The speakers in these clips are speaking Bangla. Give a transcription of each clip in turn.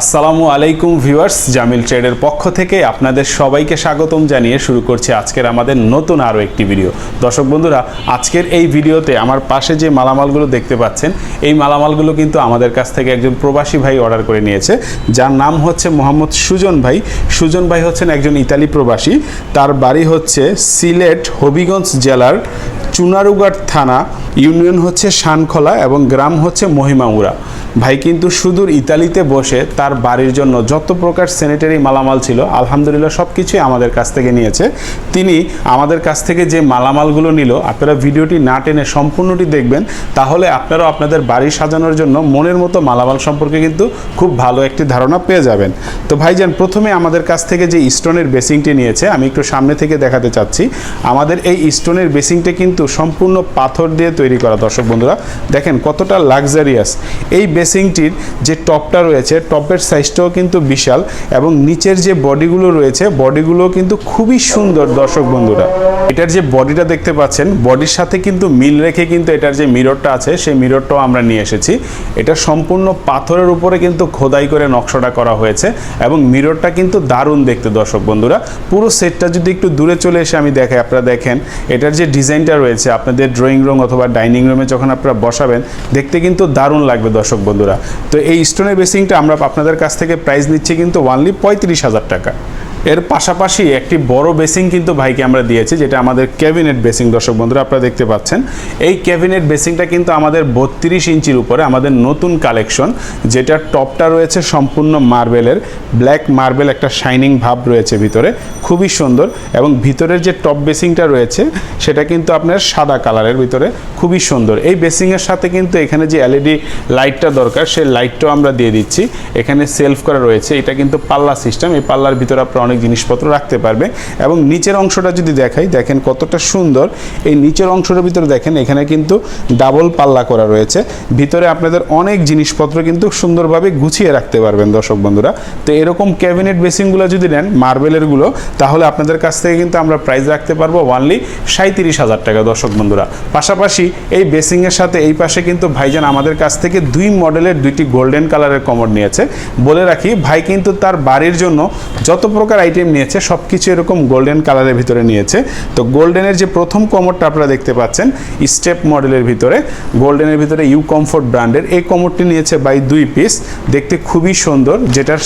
আসসালামু আলাইকুম ভিউয়ার্স, জামিল ট্রেডের পক্ষ থেকে আপনাদের সবাইকে স্বাগতম জানিয়ে শুরু করছি আজকের আমাদের নতুন আরও একটি ভিডিও। দর্শক বন্ধুরা, আজকের এই ভিডিওতে আমার পাশে যে মালামালগুলো দেখতে পাচ্ছেন, এই মালামালগুলো কিন্তু আমাদের কাছ থেকে একজন প্রবাসী ভাই অর্ডার করে নিয়েছে। যার নাম হচ্ছে মোহাম্মদ সুজন ভাই। সুজন ভাই হচ্ছেন একজন ইতালি প্রবাসী। তার বাড়ি হচ্ছে সিলেট, হবিগঞ্জ জেলার চুনারুঘাট থানা। ইউনিয়ন হচ্ছে শানখলা এবং গ্রাম হচ্ছে মহিমাউরা। ভাই কিন্তু সুদূর ইতালিতে বসে তার বাড়ির জন্য যত প্রকার স্যানিটারি মালামাল ছিল, আলহামদুলিল্লাহ সব কিছুই আমাদের কাছ থেকে নিয়েছে। তিনি আমাদের কাছ থেকে যে মালামালগুলো নিল, আপনারা ভিডিওটি না টেনে সম্পূর্ণটি দেখবেন। তাহলে আপনারাও আপনাদের বাড়ি সাজানোর জন্য মনের মতো মালামাল সম্পর্কে কিন্তু খুব ভালো একটি ধারণা পেয়ে যাবেন। তো ভাইজান, প্রথমে আমাদের কাছ থেকে যে স্টোনের বেসিংটি নিয়েছে, আমি একটু সামনে থেকে দেখাতে চাচ্ছি। আমাদের এই স্টোনের বেসিংটা কিন্তু সম্পূর্ণ পাথর দিয়ে তৈরি করা, দর্শক বন্ধুরা। দেখেন কতটা লাক্সারিয়াস এই বেসিংটির যে টপটা রয়েছে, টপের সাইজটাও কিন্তু বিশাল এবং নিচের যে বডিগুলো রয়েছে বডিগুলো কিন্তু খুবই সুন্দর দর্শক বন্ধুরা। এটার যে বডিটা দেখতে পাচ্ছেন বডির সাথে কিন্তু মিল রেখে কিন্তু এটার যে মিররটা আছে, সেই মিররটাও আমরা নিয়ে এসেছি। এটা সম্পূর্ণ পাথরের উপরে কিন্তু খোদাই করে নকশাটা করা হয়েছে এবং মিররটা কিন্তু দারুণ দেখতে দর্শক বন্ধুরা। পুরো সেটটা যদি একটু দূরে চলে এসে আমি দেখাই আপনারা দেখেন, এটার যে ডিজাইনটা রয়েছে, আপনাদের ড্রয়িং রুম অথবা ডাইনিং রুমে যখন আপনারা বসাবেন, দেখতে কিন্তু দারুণ লাগবে দর্শক বন্ধুরা। তো এই স্টোনের বেসিংটা আমরা আপনাদের কাছ থেকে প্রাইস নিচ্ছি কিন্তু ওয়ানলি পঁয়ত্রিশ হাজার টাকা। এর পাশাপাশি একটি বড় বেসিং কিন্তু ভাইকে আমরা দিয়েছি, যেটা আমাদের ক্যাবিনেট বেসিং দর্শক বন্ধুরা, আপনারা দেখতে পাচ্ছেন, এই ক্যাবিনেট বেসিংটা কিন্তু আমাদের বত্রিশ ইঞ্চির উপরে আমাদের নতুন কালেকশন, যেটা টপটা রয়েছে সম্পূর্ণ মার্বেলের, ব্ল্যাক মার্বেল একটা শাইনিং ভাব রয়েছে ভিতরে, খুবই সুন্দর, এবং ভিতরের যে টপ বেসিংটা রয়েছে, সেটা কিন্তু আপনার সাদা কালারের ভিতরে, খুবই সুন্দর। এই বেসিংয়ের সাথে কিন্তু এখানে যে এলইডি লাইটটা দরকার, সেই লাইটটাও আমরা দিয়ে দিচ্ছি। এখানে সেলফ করা রয়েছে, এটা কিন্তু পাল্লা সিস্টেম, এই পাল্লার ভিতরে আপনারা অনেক জিনিসপত্র রাখতে পারবে এবং নিচের অংশটা যদি দেখাই, দেখেন কতটা সুন্দর। এই নিচের অংশটার ভিতরে দেখেন, এখানে কিন্তু ডাবল পাল্লা করা রয়েছে। ভিতরে আপনাদের অনেক জিনিসপত্র কিন্তু সুন্দরভাবে গুছিয়ে রাখতে পারবেন দর্শক বন্ধুরা। তো এরকম ক্যাবিনেট বেসিংগুলো যদি নেন মার্বেলেরগুলো তাহলে আপনাদের কাছ থেকে কিন্তু আমরা প্রাইস রাখতে পারব ওয়ানলি সাঁত্রিশ হাজার টাকা দর্শক বন্ধুরা। পাশাপাশি এই বেসিংয়ের সাথে এই পাশে কিন্তু ভাইজান আমাদের কাছ থেকে দুই মডেলের দুইটি গোল্ডেন কালারের কমর নিয়েছে। বলে রাখি, ভাই কিন্তু তার বাড়ির জন্য যত প্রকার আইটেম নিয়েছে সব কিছু এরকম গোল্ডেন কালারের ভিতরে নিয়েছে। তো গোল্ডেনের যে প্রথম কমরটা আপনারা দেখতে পাচ্ছেন স্টেপ মডেলের ভিতরে গোল্ডেনের ভিতরে ইউ কমফোর্ট ব্র্যান্ডের এই কমরটি নিয়েছে বাই দুই পিস দেখতে খুবই সুন্দর, যেটার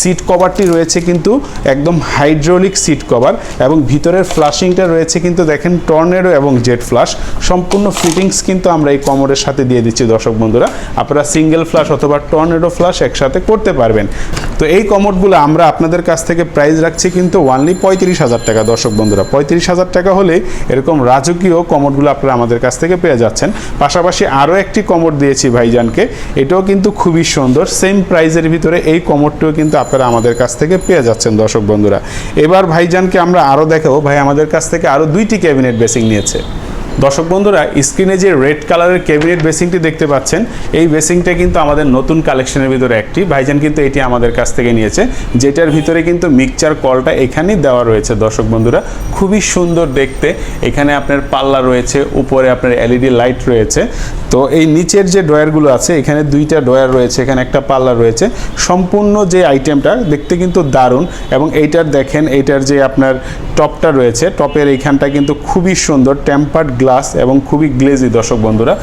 সিট কভারটি রয়েছে কিন্তু একদম হাইড্রোলিক সিট কভার এবং ভিতরের ফ্লাশিংটা রয়েছে কিন্তু দেখেন টর্নেডো এবং জেট ফ্লাশ সম্পূর্ণ ফিটিংস কিন্তু আমরা এই কমরের সাথে দিয়ে দিচ্ছি দর্শক বন্ধুরা। আপনারা সিঙ্গেল ফ্লাশ অথবা টর্নেডো ফ্লাশ একসাথে করতে পারবেন। তো এই কমোডগুলো আমরা আপনাদের কাছ থেকে প্রাইস রাখছি কিন্তু ওয়ানলি পঁয়ত্রিশ হাজার টাকা। দর্শক বন্ধুরা, পঁয়ত্রিশ হাজার টাকা হলে এরকম রাজকীয় কমোডগুলো আপনারা আমাদের কাছ থেকে পেয়ে যাচ্ছেন। পাশাপাশি আরও একটি কমোড দিয়েছি ভাইজানকে, এটাও কিন্তু খুবই সুন্দর। সেম প্রাইজের ভিতরে এই কমোডটিও কিন্তু আপনারা আমাদের কাছ থেকে পেয়ে যাচ্ছেন, দর্শক বন্ধুরা। এবার ভাইজানকে আমরা আরও দেখাবো। ভাই আমাদের কাছ থেকে আরও দুইটি ক্যাবিনেট বেসিং নিয়েছে। দর্শক বন্ধুরা, স্ক্রিনে যে রেড কালারের ক্যাবিনেট বেসিংটি দেখতে পাচ্ছেন, এই বেসিংটা কিন্তু আমাদের নতুন কালেকশনের ভিতরে একটি। ভাইজান কিন্তু এটি আমাদের কাছ থেকে নিয়েছে, যেটার ভিতরে কিন্তু মিক্সচার কলটা এখানেই দেওয়া রয়েছে। দর্শক বন্ধুরা, খুবই সুন্দর দেখতে। এখানে আপনার পাল্লা রয়েছে, উপরে আপনার এলইডি লাইট রয়েছে। তো এই নিচের যে ড্রয়ারগুলো আছে, এখানে দুইটা ড্রয়ার রয়েছে, এখানে একটা পাল্লা রয়েছে। সম্পূর্ণ যে আইটেমটা দেখতে কিন্তু দারুণ এবং এইটার দেখেন, এইটার যে আপনার টপটা রয়েছে, টপের এইখানটা কিন্তু খুবই সুন্দর টেম্পার্ড গ্লাস এবং খুবই গ্লেজি দর্শক বন্ধুরা।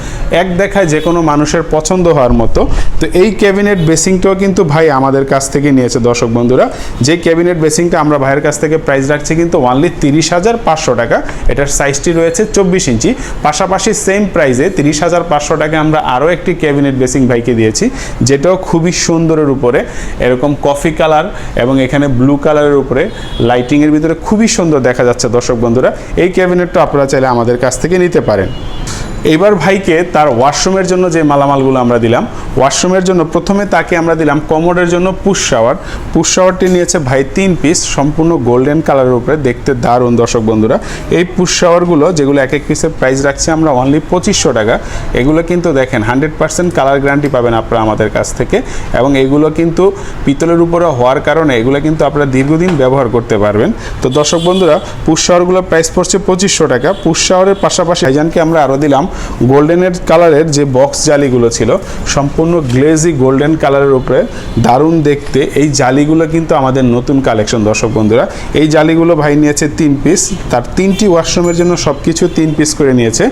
এক দেখায় যে কোনো মানুষের পছন্দ হওয়ার মতো। তো এই ক্যাবিনেট বেসিংটাও কিন্তু ভাই আমাদের কাছ থেকে নিয়েছে দর্শক বন্ধুরা। যে ক্যাবিনেট বেসিংটা আমরা ভাইয়ের কাছ থেকে প্রাইস রাখছি কিন্তু ওনলি তিরিশ হাজার পাঁচশো টাকা। এটার সাইজটি রয়েছে চব্বিশ ইঞ্চি। পাশাপাশি সেম প্রাইসে তিরিশ হাজার পাঁচশো টাকা আমরা আরও একটি ক্যাবিনেট বেসিং ভাইকে দিয়েছি, যেটাও খুবই সুন্দরের উপরে। এরকম কফি কালার এবং এখানে ব্লু কালারের উপরে লাইটিংয়ের ভিতরে খুবই সুন্দর দেখা যাচ্ছে দর্শক বন্ধুরা। এই ক্যাবিনেটটা আপনারা চাইলে আমাদের কাছ থেকে নিতে পারেন। এবার ভাইকে তার ওয়াশরুমের জন্য যে মালামালগুলো আমরা দিলাম ওয়াশরুমের জন্য প্রথমে তাকে আমরা দিলাম কমোডের জন্য পুশ শাওয়ার পুশ শাওয়ারটি নিয়েছে ভাই তিন পিস সম্পূর্ণ গোল্ডেন কালারের উপরে, দেখতে দারুণ দর্শক বন্ধুরা। এই পুশ শাওয়ারগুলো যেগুলো এক এক পিসের প্রাইস রাখছি আমরা অনলি পঁচিশশো টাকা, এগুলো কিন্তু দেখেন হান্ড্রেড পার্সেন্ট কালার গ্যারান্টি পাবেন আপনারা আমাদের কাছ থেকে। এবং এগুলো কিন্তু পিতলের উপরে হওয়ার কারণে এগুলো কিন্তু আপনারা দীর্ঘদিন ব্যবহার করতে পারবেন। তো দর্শক বন্ধুরা পুশ শাওয়ারগুলোর প্রাইস পড়ছে পঁচিশশো টাকা। পুশ শাওয়ারের পাশাপাশি ভাইজানকে আমরা আরও দিলাম গোল্ডেনের কালারের যে বক্স জালিগুলো ছিল, সম্পূর্ণ গ্লেজি গোল্ডেন কালারের উপরে দারুণ দেখতে। এই জালিগুলো কিন্তু আমাদের নতুন কালেকশন, দর্শক বন্ধুরা। এই জালিগুলো ভাই নিয়েছে তিন পিস। তার তিনটি ওয়াশরুমের জন্য সব কিছু তিন পিস করে নিয়েছে।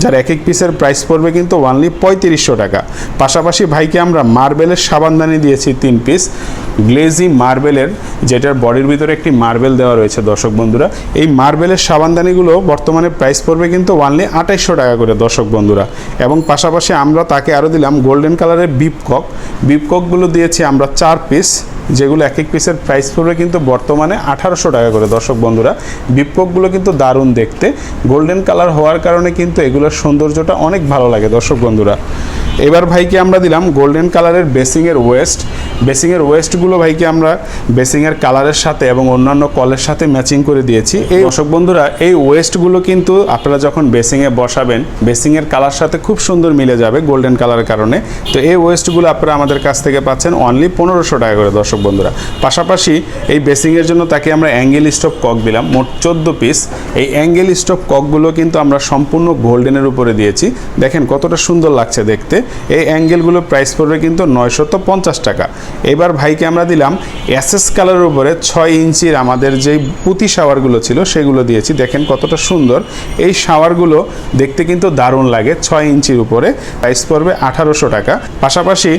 যার এক এক পিসের প্রাইস পড়বে কিন্তু ওনলি পঁয়ত্রিশশো টাকা। পাশাপাশি ভাইকে আমরা মার্বেলের সাবানদানি দিয়েছি তিন পিস। গ্লেজি মার্বেলের, যেটার বডির ভিতরে একটি মার্বেল দেওয়া রয়েছে, দর্শক বন্ধুরা। এই মার্বেলের সাবানদানিগুলো বর্তমানে প্রাইস পড়বে কিন্তু ওনলি আঠাইশশো টাকা করে দর্শক বন্ধুরা। এবং পাশাপাশি আমরা তাকে আরও দিলাম গোল্ডেন কালারের বিপকক বিপককগুলো দিয়েছি আমরা চার পিস যেগুলো এক এক পিসের প্রাইস পড়বে কিন্তু বর্তমানে আঠারোশো টাকা করে দর্শক বন্ধুরা। বিপকগুলো কিন্তু দারুণ দেখতে। গোল্ডেন কালার হওয়ার কারণে কিন্তু এগুলোর সৌন্দর্যটা অনেক ভালো লাগে দর্শক বন্ধুরা। এবার ভাইকে আমরা দিলাম গোল্ডেন কালারের বেসিংয়ের ওয়েস্ট বেসিংয়ের ওয়েস্টগুলো ভাইকে আমরা বেসিংয়ের কালারের সাথে এবং অন্যান্য কলের সাথে ম্যাচিং করে দিয়েছি। এই দর্শক বন্ধুরা, এই ওয়েস্টগুলো কিন্তু আপনারা যখন বেসিংয়ে বসাবেন, বেসিংয়ের কালার সাথে খুব সুন্দর মিলে যাবে গোল্ডেন কালারের কারণে। তো এই ওয়েস্টগুলো আপনারা আমাদের কাছ থেকে পাচ্ছেন অনলি পনেরোশো টাকা করে দর্শক বন্ধুরা। পাশাপাশি এই বেসিংয়ের জন্য তাকে আমরা অ্যাঙ্গেল স্টপ কক দিলাম, মোট চোদ্দ পিস। এই অ্যাঙ্গেল স্টপ ককগুলো কিন্তু আমরা সম্পূর্ণ গোল্ডেনের উপরে দিয়েছি। দেখেন কতটা সুন্দর লাগছে দেখতে। এই অ্যাঙ্গেলগুলো প্রাইস পড়বে কিন্তু নয়শত পঞ্চাশ টাকা। এবার ভাইকে আমরা দিলাম এসএস কালারের উপরে ছয় ইঞ্চির আমাদের যে পুঁতি শাওয়ারগুলো ছিল, সেগুলো দিয়েছি। দেখেন কতটা সুন্দর। এই শাওয়ারগুলো দেখতে কিন্তু দারুণ লাগে, ছয় ইঞ্চির উপরে। প্রাইস পড়বে আঠারোশো টাকা। পাশাপাশি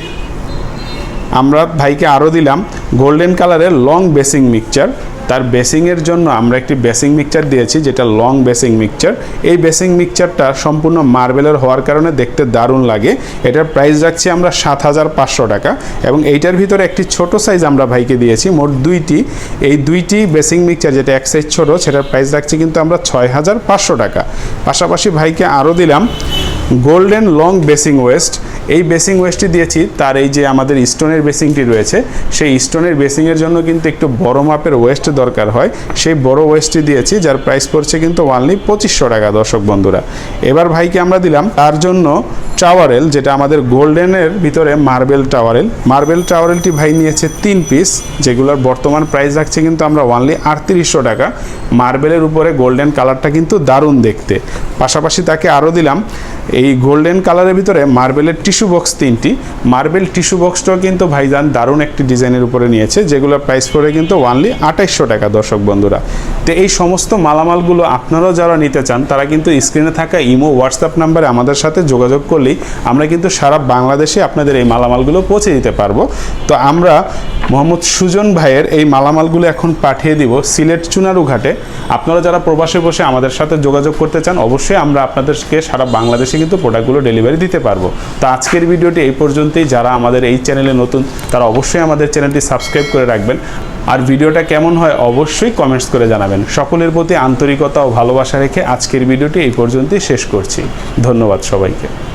আমরা ভাইকে আরও দিলাম গোল্ডেন কালারের লং বেসিং মিক্সচার তার বেসিংয়ের জন্য আমরা একটি বেসিং মিক্সচার দিয়েছি, যেটা লং বেসিং মিক্সচার এই বেসিং মিক্সচারটা সম্পূর্ণ মার্বেলের হওয়ার কারণে দেখতে দারুণ লাগে। এটার প্রাইস রাখছি আমরা সাত হাজার পাঁচশো টাকা। এবং এইটার ভিতরে একটি ছোট সাইজ আমরা ভাইকে দিয়েছি, মোট দুইটি। এই দুইটি বেসিং মিক্সচার যেটা এক সাইজ ছোটো, সেটার প্রাইস রাখছি কিন্তু আমরা ছয় হাজার পাঁচশো টাকা। পাশাপাশি ভাইকে আরও দিলাম গোল্ডেন লং বেসিং ওয়েস্ট এই বেসিং ওয়েস্টটি দিয়েছি, তার এই যে আমাদের স্টোনের বেসিংটি রয়েছে, সেই স্টোনের বেসিংয়ের জন্য কিন্তু একটু বড় মাপের ওয়েস্ট দরকার হয়। সেই বড় ওয়েস্টটি দিয়েছি, যার প্রাইস পড়ছে কিন্তু ওয়ানলি পঁচিশশো টাকা, দর্শক বন্ধুরা। এবার ভাইকে আমরা দিলাম, তার জন্য টাওয়ারেল যেটা আমাদের গোল্ডেনের ভিতরে মার্বেল টাওয়ারেল মার্বেল টাওয়ারেলটি ভাই নিয়েছে তিন পিস যেগুলোর বর্তমান প্রাইস রাখছে কিন্তু আমরা ওয়ানলি আটত্রিশশো টাকা। মার্বেলের উপরে গোল্ডেন কালারটা কিন্তু দারুণ দেখতে। পাশাপাশি তাকে আরও দিলাম, এই গোল্ডেন কালারের ভিতরে মার্বেলের টিস্যু বক্স তিনটি। মার্বেল টিস্যু বক্সটাও কিন্তু ভাইজান দারুণ একটি ডিজাইনের উপরে নিয়েছে যেগুলোর প্রাইস পড়ে কিন্তু ওয়ানলি আঠাইশশো টাকা, দর্শক বন্ধুরা। তো এই সমস্ত মালামালগুলো আপনারাও যারা নিতে চান, তারা কিন্তু স্ক্রিনে থাকা ইমো হোয়াটসঅ্যাপ নাম্বারে আমাদের সাথে যোগাযোগ করলেই আমরা কিন্তু সারা বাংলাদেশে আপনাদের এই মালামালগুলো পৌঁছে দিতে পারব। তো আমরা মোহাম্মদ সুজন ভাইয়ের এই মালামালগুলো এখন পাঠিয়ে দিব সিলেট চুনারু ঘাটে। আপনারা যারা প্রবাসে বসে আমাদের সাথে যোগাযোগ করতে চান, অবশ্যই আমরা আপনাদেরকে সারা বাংলাদেশে কিন্তু প্রোডাক্টগুলো ডেলিভারি দিতে পারব। তো আজকের ভিডিওটি এই পর্যন্তই। যারা আমাদের এই চ্যানেলে নতুন, তারা অবশ্যই আমাদের চ্যানেলটি সাবস্ক্রাইব করে রাখবেন। আর ভিডিওটা কেমন হয় অবশ্যই কমেন্টস করে জানাবেন। সকলের প্রতি আন্তরিকতা ও ভালোবাসা রেখে আজকের ভিডিওটি এই পর্যন্তই শেষ করছি। ধন্যবাদ সবাইকে।